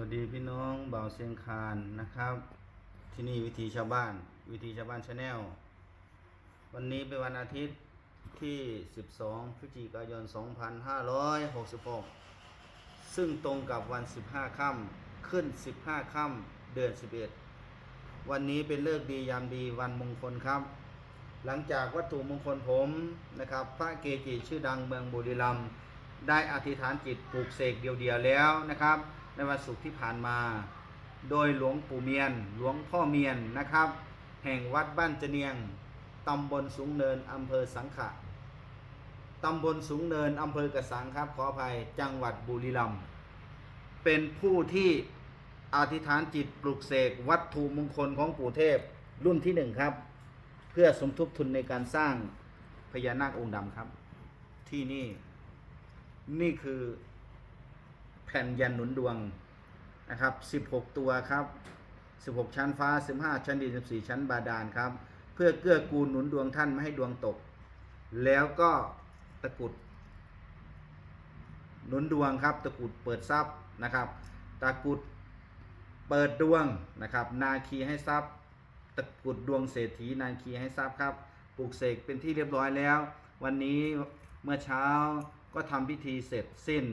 วัสดีพี่น้องบ่าวเชียงคานนะครับ ที่นี่วิธีชาวบ้าน วิธีชาวบ้านชาแนลวันนี้เป็นวันอาทิตย์ที่ 12 พฤศจิกายน 2566 ซึ่งตรงกับวัน 15 ค่ำขึ้น 15 ค่ำเดือน 11 วันนี้เป็นเลิกดียามดีวันมงคลครับ หลังจากวัตถุมงคลผมนะครับ พระเกจิชื่อดังเมืองบุรีรัมย์ได้อธิษฐานจิตปลูกเสกเดียวๆแล้วนะครับ ในวันศุกร์ที่ผ่านมา โดยหลวงปู่เมียน หลวงพ่อเมียนนะครับ แห่งวัดบ้านเจเนียงตำบลสูงเนินอำเภอสังขะตำบลสูงเนินอำเภอกระสังครับขออภัยจังหวัดบุรีรัมย์เป็นผู้ที่อธิษฐานจิตปลูกเสกวัตถุมงคลของปู่เทพรุ่นที่หนึ่งครับ เพื่อสมทบทุนในการสร้างพญานาคองค์ดำครับ ที่นี่ นี่คือ แผ่นยันหนุนดวงนะครับ 16 ตัวครับ 16 ชั้นฟ้า 15 ชั้นดิน 14 ชั้นบาดาลครับ เพื่อเกื้อกูลหนุนดวงท่านไม่ให้ดวงตก แล้วก็ตะกุดหนุนดวงครับ ตะกุดเปิดทรัพย์นะครับ ตะกุดเปิดดวงนะครับ นาคีให้ทรัพย์ ตะกุดดวงเศรษฐีนาคีให้ทราบครับ ปลูกเสกเป็นที่เรียบร้อยแล้ว วันนี้เมื่อเช้าก็ทำพิธีเสร็จสิ้น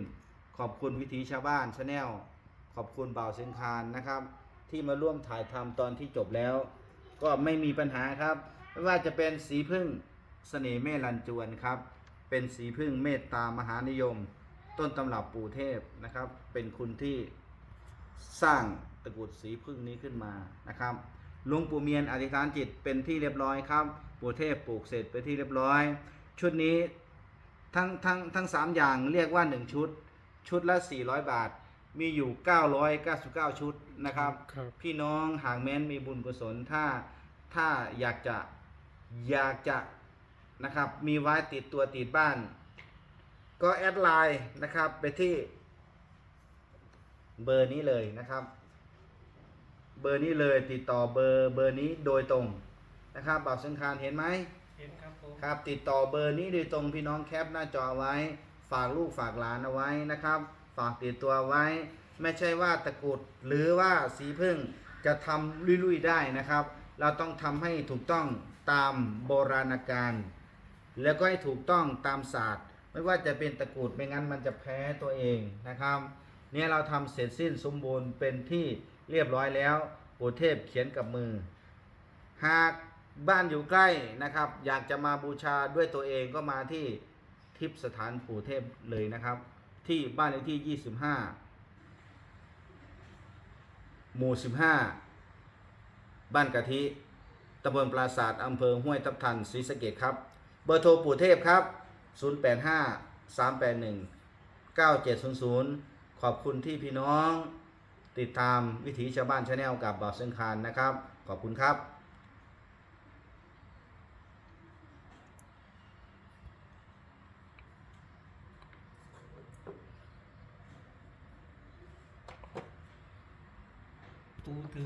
ขอบคุณวิถีชาวบ้านชาแนลขอบคุณบ่าวเซยงคานนะครับ ที่มาร่วมถ่ายทำตอนที่จบแล้ว ก็ไม่มีปัญหาครับไม่ว่าจะเป็นสีพึ่งเสน่ห์เมลันจวนครับ เป็นสีพึ่งเมตตามหานิยม ต้นตำรับปู่เทพนะครับ เป็นคุณที่สร้างตะกุดสีพึ่งนี้ขึ้นมานะครับหลวงปู่เมียนอธิษฐานจิตเป็นที่เรียบร้อยครับปู่เทพปลูกเสร็จเป็นที่เรียบร้อย ชุดนี้ทั้งทั้งทั้งสามอย่างเรียกว่า1ชุด ชุดละ 400 บาท มีอยู่ 999 ชุดนะครับ ครับ พี่น้องหากแม้นมีบุญกุศลถ้าถ้าอยากจะอยากจะนะครับมีไว้ติดตัวติดบ้าน ก็แอดไลน์นะครับไปที่เบอร์นี้เลยนะครับ เบอร์นี้เลยติดต่อเบอร์เบอร์นี้โดยตรงนะครับบ่าวสังคารเห็นไหมเห็นครับผม ครับติดต่อเบอร์นี้โดยตรงพี่น้องแคปหน้าจอไว้ ฝากลูกฝากหลานเอาไว้นะครับ ฝากติดตัวไว้ ไม่ใช่ว่าตะกุดหรือว่าสีพึ่งจะทำลุยๆได้นะครับ เราต้องทำให้ถูกต้องตามโบราณการแล้วก็ให้ถูกต้องตามศาสตร์ ไม่ว่าจะเป็นตะกุดไม่งั้นมันจะแพ้ตัวเองนะครับเนี่ยเราทำเสร็จสิ้นสมบูรณ์เป็นที่เรียบร้อยแล้วปู่เทพเขียนกับมือ หากบ้านอยู่ใกล้นะครับ อยากจะมาบูชาด้วยตัวเองก็มาที่ ทิพสถานปู่เทพเลยนะครับ ที่บ้านเลขที่ 25 หมู่ 15 บ้านกะทิตำบลปราศาสตร์อำเภอห้วยทับทันศรีสะเกดครับ เบอร์โทรปู่เทพครับ 085 381 9700 ขอบคุณที่พี่น้อง ติดตามวิถีชาวบ้านชาแนลกับบ่าวเส้นคานนะครับ ขอบคุณครับ 多得